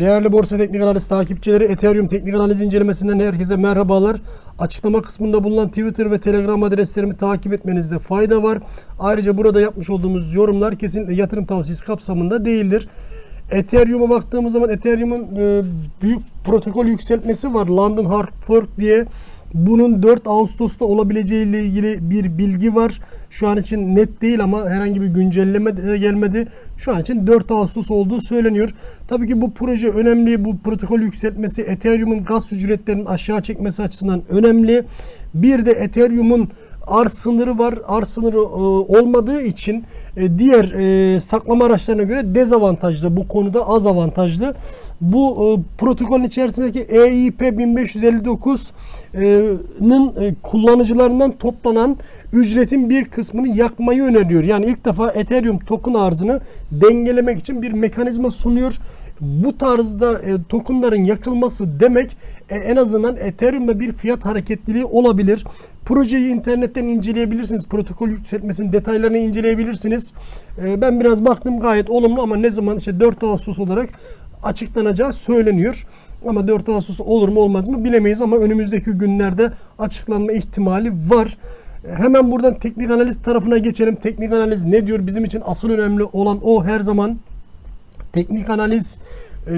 Değerli Borsa Teknik Analiz takipçileri Ethereum Teknik Analiz incelemesinden herkese merhabalar. Açıklama kısmında bulunan Twitter ve Telegram adreslerimi takip etmenizde fayda var. Ayrıca burada yapmış olduğumuz yorumlar kesinlikle yatırım tavsiyesi kapsamında değildir. Ethereum'a baktığımız zaman Ethereum'un e, büyük protokol yükseltmesi var. London Hard Fork diye. Bunun 4 Ağustos'ta olabileceği ile ilgili bir bilgi var. Şu an için net değil ama herhangi bir güncelleme de gelmedi. Şu an için 4 Ağustos olduğu söyleniyor. Tabii ki bu proje önemli. Bu protokol yükseltmesi Ethereum'un gaz ücretlerinin aşağı çekmesi açısından önemli. Bir de Ethereum'un arz sınırı var. Arz sınırı e, olmadığı için e, diğer e, saklama araçlarına göre dezavantajlı. Bu konuda az avantajlı. Bu e, protokolün içerisindeki E EIP 1559'nın e, kullanıcılarından toplanan ücretin bir kısmını yakmayı öneriyor. Yani ilk defa Ethereum token arzını dengelemek için bir mekanizma sunuyor. Bu tarzda e, tokenların yakılması demek e, en azından Ethereum'da bir fiyat hareketliliği olabilir. Projeyi internetten inceleyebilirsiniz. Protokol yükseltmesinin detaylarını inceleyebilirsiniz. E, ben biraz baktım gayet olumlu ama ne zaman işte 4 Ağustos olarak açıklanacağı söyleniyor. Ama 4 Ağustos olur mu olmaz mı bilemeyiz ama önümüzdeki günlerde açıklanma ihtimali var. Hemen buradan teknik analiz tarafına geçelim. Teknik analiz ne diyor? Bizim için asıl önemli olan o her zaman teknik analiz e,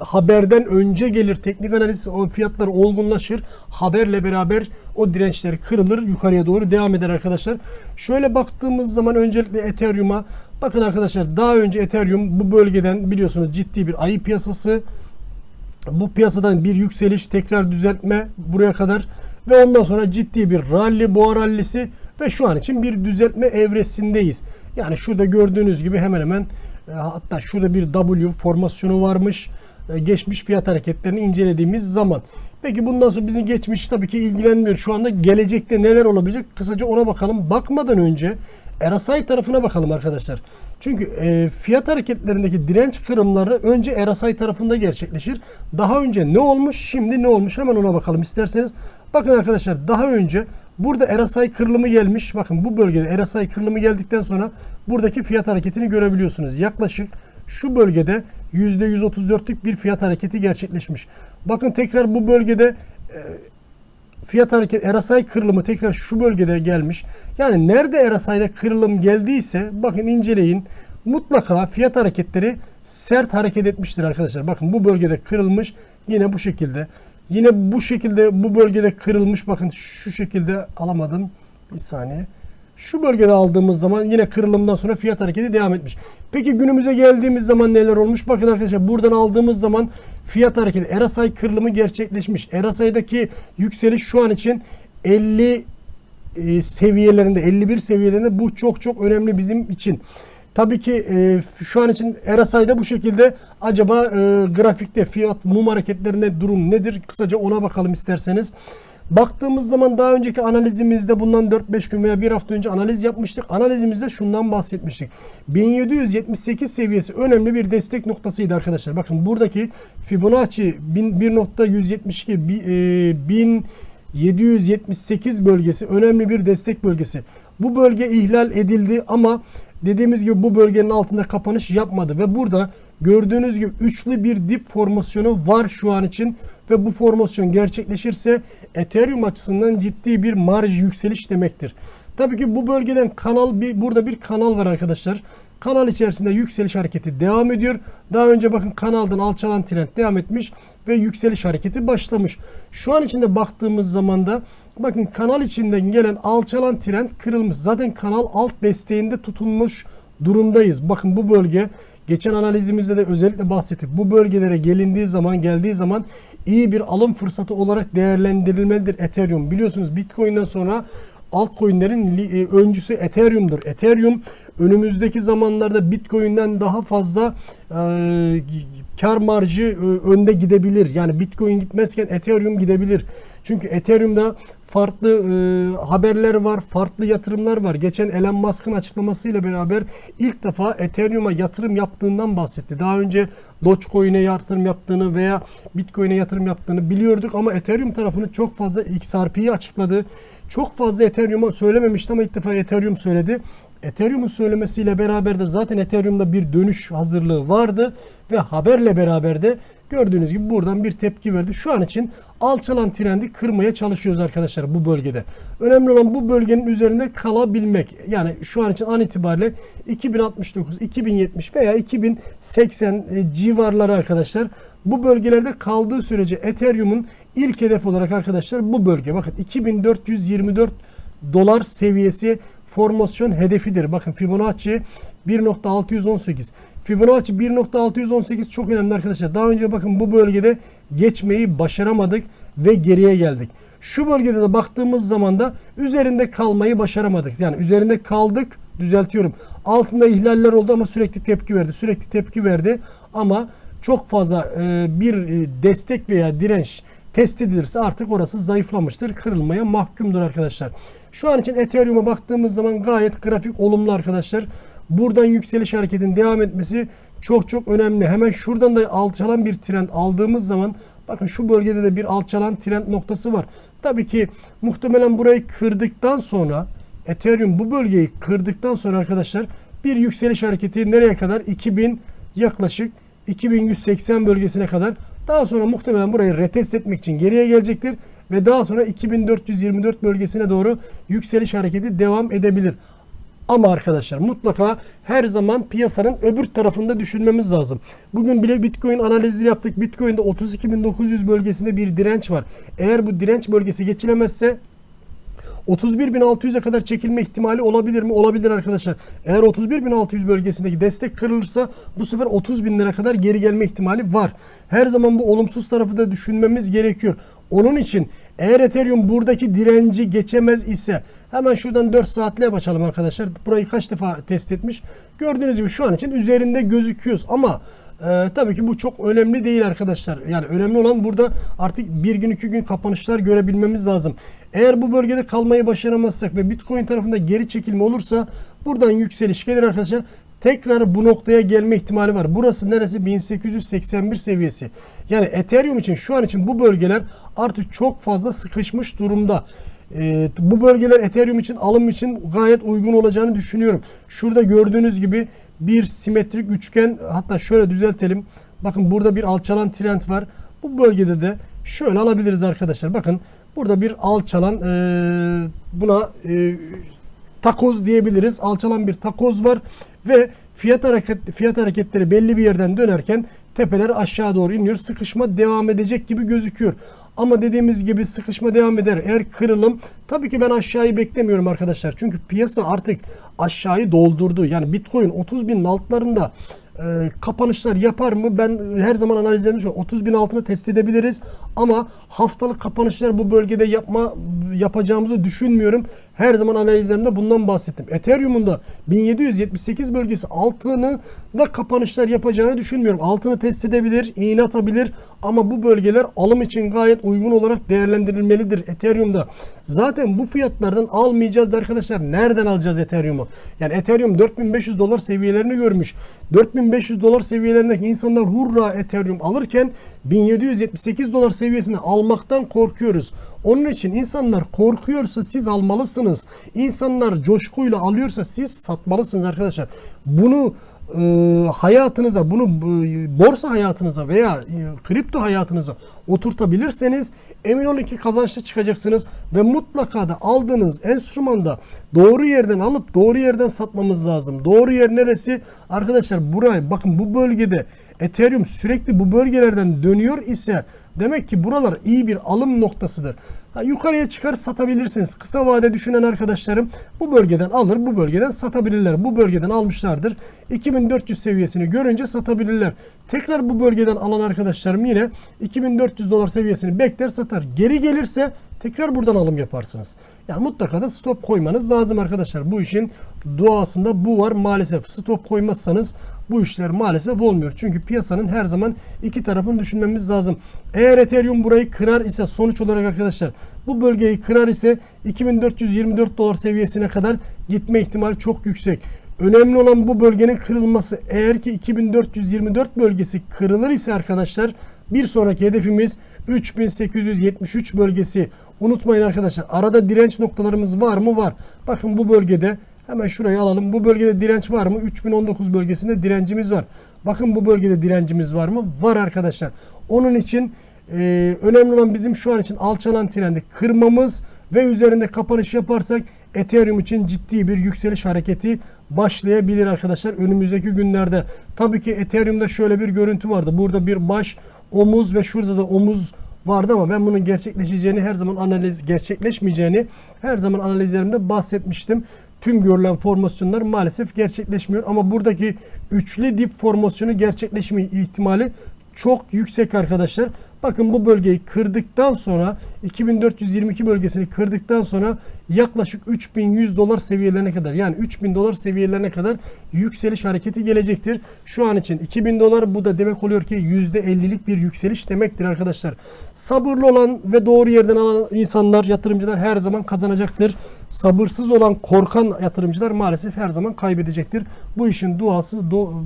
haberden önce gelir. Teknik analiz o fiyatlar olgunlaşır. Haberle beraber o dirençler kırılır. Yukarıya doğru devam eder arkadaşlar. Şöyle baktığımız zaman öncelikle Ethereum'a bakın arkadaşlar daha önce Ethereum bu bölgeden biliyorsunuz ciddi bir ayı piyasası bu piyasadan bir yükseliş, tekrar düzeltme buraya kadar ve ondan sonra ciddi bir rally, boğa rallisi ve şu an için bir düzeltme evresindeyiz. Yani şurada gördüğünüz gibi hemen hemen hatta şurada bir W formasyonu varmış. E, geçmiş fiyat hareketlerini incelediğimiz zaman. Peki bundan sonra bizi geçmiş tabii ki ilgilenmiyor. Şu anda gelecekte neler olabilecek? Kısaca ona bakalım. Bakmadan önce RSI tarafına bakalım arkadaşlar. Çünkü e, fiyat hareketlerindeki direnç kırımları önce RSI tarafında gerçekleşir. Daha önce ne olmuş, şimdi ne olmuş hemen ona bakalım isterseniz. Bakın arkadaşlar daha önce burada RSI kırılımı gelmiş. Bakın bu bölgede RSI kırılımı geldikten sonra buradaki fiyat hareketini görebiliyorsunuz. Yaklaşık şu bölgede %134'lük bir fiyat hareketi gerçekleşmiş. Bakın tekrar bu bölgede e, fiyat hareket RSI kırılımı tekrar şu bölgede gelmiş. Yani nerede RSI'de kırılım geldiyse bakın inceleyin. Mutlaka fiyat hareketleri sert hareket etmiştir arkadaşlar. Bakın bu bölgede kırılmış. Yine bu şekilde. Yine bu şekilde bu bölgede kırılmış. Bakın şu şekilde alamadım. Bir saniye. Şu bölgede aldığımız zaman yine kırılımdan sonra fiyat hareketi devam etmiş. Peki günümüze geldiğimiz zaman neler olmuş? Bakın arkadaşlar buradan aldığımız zaman fiyat hareketi RSI kırılımı gerçekleşmiş. RSI'daki yükseliş şu an için 50 e, seviyelerinde 51 seviyelerinde bu çok çok önemli bizim için. Tabii ki e, şu an için RSI'de bu şekilde acaba e, grafikte fiyat mum hareketlerinde durum nedir? Kısaca ona bakalım isterseniz. Baktığımız zaman daha önceki analizimizde bundan 4-5 gün veya bir hafta önce analiz yapmıştık. Analizimizde şundan bahsetmiştik. 1778 seviyesi önemli bir destek noktasıydı arkadaşlar. Bakın buradaki Fibonacci 1.172 1000 778 bölgesi önemli bir destek bölgesi. Bu bölge ihlal edildi ama dediğimiz gibi bu bölgenin altında kapanış yapmadı ve burada gördüğünüz gibi üçlü bir dip formasyonu var şu an için ve bu formasyon gerçekleşirse Ethereum açısından ciddi bir marj yükseliş demektir. Tabii ki bu bölgeden kanal bir burada bir kanal var arkadaşlar. Kanal içerisinde yükseliş hareketi devam ediyor. Daha önce bakın kanaldan alçalan trend devam etmiş ve yükseliş hareketi başlamış. Şu an içinde baktığımız zaman da bakın kanal içinden gelen alçalan trend kırılmış. Zaten kanal alt desteğinde tutunmuş durumdayız. Bakın bu bölge geçen analizimizde de özellikle bahsettik. Bu bölgelere gelindiği zaman geldiği zaman iyi bir alım fırsatı olarak değerlendirilmelidir Ethereum. Biliyorsunuz Bitcoin'den sonra altcoin'lerin e, öncüsü Ethereum'dur. Ethereum önümüzdeki zamanlarda Bitcoin'den daha fazla e, kar marjı e, önde gidebilir. Yani Bitcoin gitmezken Ethereum gidebilir. Çünkü Ethereum'da farklı e, haberler var, farklı yatırımlar var. Geçen Elon Musk'ın açıklamasıyla beraber ilk defa Ethereum'a yatırım yaptığından bahsetti. Daha önce Dogecoin'e yatırım yaptığını veya Bitcoin'e yatırım yaptığını biliyorduk ama Ethereum tarafını çok fazla XRP'yi açıkladı. Çok fazla Ethereum'a söylememişti ama ilk defa Ethereum söyledi. Ethereum'un söylemesiyle beraber de zaten Ethereum'da bir dönüş hazırlığı vardı ve haberle beraber de gördüğünüz gibi buradan bir tepki verdi. Şu an için alçalan trendi kırmaya çalışıyoruz arkadaşlar bu bölgede. Önemli olan bu bölgenin üzerinde kalabilmek. Yani şu an için an itibariyle 2069, 2070 veya 2080 civarları arkadaşlar. Bu bölgelerde kaldığı sürece Ethereum'un ilk hedef olarak arkadaşlar bu bölge. Bakın 2424 dolar seviyesi formasyon hedefidir. Bakın Fibonacci 1.618. Fibonacci 1.618 çok önemli arkadaşlar. Daha önce bakın bu bölgede geçmeyi başaramadık ve geriye geldik. Şu bölgede de baktığımız zaman da üzerinde kalmayı başaramadık. Yani üzerinde kaldık düzeltiyorum. Altında ihlaller oldu ama sürekli tepki verdi. Sürekli tepki verdi ama çok fazla e, bir e, destek veya direnç test edilirse artık orası zayıflamıştır. Kırılmaya mahkumdur arkadaşlar. Şu an için Ethereum'a baktığımız zaman gayet grafik olumlu arkadaşlar. Buradan yükseliş hareketin devam etmesi çok çok önemli. Hemen şuradan da alçalan bir trend aldığımız zaman bakın şu bölgede de bir alçalan trend noktası var. Tabii ki muhtemelen burayı kırdıktan sonra Ethereum bu bölgeyi kırdıktan sonra arkadaşlar bir yükseliş hareketi nereye kadar? 2000 yaklaşık 2180 bölgesine kadar daha sonra muhtemelen burayı retest etmek için geriye gelecektir ve daha sonra 2424 bölgesine doğru yükseliş hareketi devam edebilir. Ama arkadaşlar mutlaka her zaman piyasanın öbür tarafında düşünmemiz lazım. Bugün bile Bitcoin analizi yaptık. Bitcoin'de 32.900 bölgesinde bir direnç var. Eğer bu direnç bölgesi geçilemezse 31.600'e kadar çekilme ihtimali olabilir mi? Olabilir arkadaşlar. Eğer 31.600 bölgesindeki destek kırılırsa bu sefer 30.000 lira kadar geri gelme ihtimali var. Her zaman bu olumsuz tarafı da düşünmemiz gerekiyor. Onun için eğer Ethereum buradaki direnci geçemez ise hemen şuradan 4 saatliğe bakalım arkadaşlar. Burayı kaç defa test etmiş? Gördüğünüz gibi şu an için üzerinde gözüküyoruz ama ee, tabii ki bu çok önemli değil arkadaşlar. Yani önemli olan burada artık bir gün iki gün kapanışlar görebilmemiz lazım. Eğer bu bölgede kalmayı başaramazsak ve Bitcoin tarafında geri çekilme olursa buradan yükseliş gelir arkadaşlar. Tekrar bu noktaya gelme ihtimali var. Burası neresi? 1881 seviyesi. Yani Ethereum için şu an için bu bölgeler artık çok fazla sıkışmış durumda. E, bu bölgeler Ethereum için alım için gayet uygun olacağını düşünüyorum. Şurada gördüğünüz gibi bir simetrik üçgen hatta şöyle düzeltelim. Bakın burada bir alçalan trend var. Bu bölgede de şöyle alabiliriz arkadaşlar. Bakın burada bir alçalan e, buna e, takoz diyebiliriz. Alçalan bir takoz var ve fiyat hareket fiyat hareketleri belli bir yerden dönerken tepeler aşağı doğru iniyor. Sıkışma devam edecek gibi gözüküyor. Ama dediğimiz gibi sıkışma devam eder. Eğer kırılım tabii ki ben aşağıyı beklemiyorum arkadaşlar. Çünkü piyasa artık aşağıyı doldurdu. Yani Bitcoin 30 binin altlarında e, kapanışlar yapar mı? Ben her zaman analizlerimiz şu 30 bin altını test edebiliriz ama haftalık kapanışlar bu bölgede yapma yapacağımızı düşünmüyorum. Her zaman analizlerimde bundan bahsettim. Ethereum'un da 1778 bölgesi altını da kapanışlar yapacağını düşünmüyorum. Altını test edebilir, iğne atabilir ama bu bölgeler alım için gayet uygun olarak değerlendirilmelidir Ethereum'da. Zaten bu fiyatlardan almayacağız da arkadaşlar. Nereden alacağız Ethereum'u? Yani Ethereum 4500 dolar seviyelerini görmüş. 4500 dolar seviyelerindeki insanlar hurra Ethereum alırken 1778 dolar seviyesini almaktan korkuyoruz. Onun için insanlar korkuyorsa siz almalısınız. İnsanlar coşkuyla alıyorsa siz satmalısınız arkadaşlar. Bunu e, hayatınıza bunu e, borsa hayatınıza veya e, kripto hayatınıza oturtabilirseniz emin olun ki kazançlı çıkacaksınız ve mutlaka da aldığınız enstrümanda doğru yerden alıp doğru yerden satmamız lazım. Doğru yer neresi? Arkadaşlar buraya bakın bu bölgede Ethereum sürekli bu bölgelerden dönüyor ise demek ki buralar iyi bir alım noktasıdır. Ha, yukarıya çıkar satabilirsiniz. Kısa vade düşünen arkadaşlarım bu bölgeden alır, bu bölgeden satabilirler. Bu bölgeden almışlardır. 2400 seviyesini görünce satabilirler. Tekrar bu bölgeden alan arkadaşlarım yine 2400 dolar seviyesini bekler satar. Geri gelirse tekrar buradan alım yaparsınız. Yani mutlaka da stop koymanız lazım arkadaşlar. Bu işin doğasında bu var maalesef. Stop koymazsanız bu işler maalesef olmuyor. Çünkü piyasanın her zaman iki tarafını düşünmemiz lazım. Eğer Ethereum burayı kırar ise sonuç olarak arkadaşlar bu bölgeyi kırar ise 2424 dolar seviyesine kadar gitme ihtimali çok yüksek. Önemli olan bu bölgenin kırılması. Eğer ki 2424 bölgesi kırılır ise arkadaşlar bir sonraki hedefimiz 3873 bölgesi. Unutmayın arkadaşlar arada direnç noktalarımız var mı? Var. Bakın bu bölgede Hemen şurayı alalım. Bu bölgede direnç var mı? 3019 bölgesinde direncimiz var. Bakın bu bölgede direncimiz var mı? Var arkadaşlar. Onun için e, önemli olan bizim şu an için alçalan trendi kırmamız ve üzerinde kapanış yaparsak Ethereum için ciddi bir yükseliş hareketi başlayabilir arkadaşlar önümüzdeki günlerde. Tabii ki Ethereum'da şöyle bir görüntü vardı. Burada bir baş, omuz ve şurada da omuz vardı ama ben bunun gerçekleşeceğini her zaman analiz gerçekleşmeyeceğini her zaman analizlerimde bahsetmiştim. Tüm görülen formasyonlar maalesef gerçekleşmiyor ama buradaki üçlü dip formasyonu gerçekleşme ihtimali çok yüksek arkadaşlar. Bakın bu bölgeyi kırdıktan sonra 2422 bölgesini kırdıktan sonra yaklaşık 3100 dolar seviyelerine kadar yani 3000 dolar seviyelerine kadar yükseliş hareketi gelecektir. Şu an için 2000 dolar bu da demek oluyor ki %50'lik bir yükseliş demektir arkadaşlar. Sabırlı olan ve doğru yerden alan insanlar, yatırımcılar her zaman kazanacaktır. Sabırsız olan korkan yatırımcılar maalesef her zaman kaybedecektir. Bu işin duası do-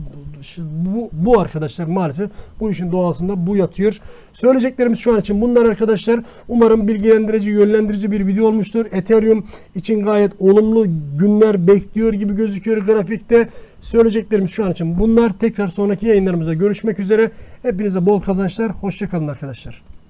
bu, bu arkadaşlar maalesef bu işin doğasında bu yatıyor. Söyleyeceklerimiz şu an için bunlar arkadaşlar. Umarım bilgilendirici, yönlendirici bir video olmuştur. Ethereum için gayet olumlu günler bekliyor gibi gözüküyor grafikte. Söyleyeceklerimiz şu an için bunlar. Tekrar sonraki yayınlarımızda görüşmek üzere. Hepinize bol kazançlar. Hoşçakalın arkadaşlar.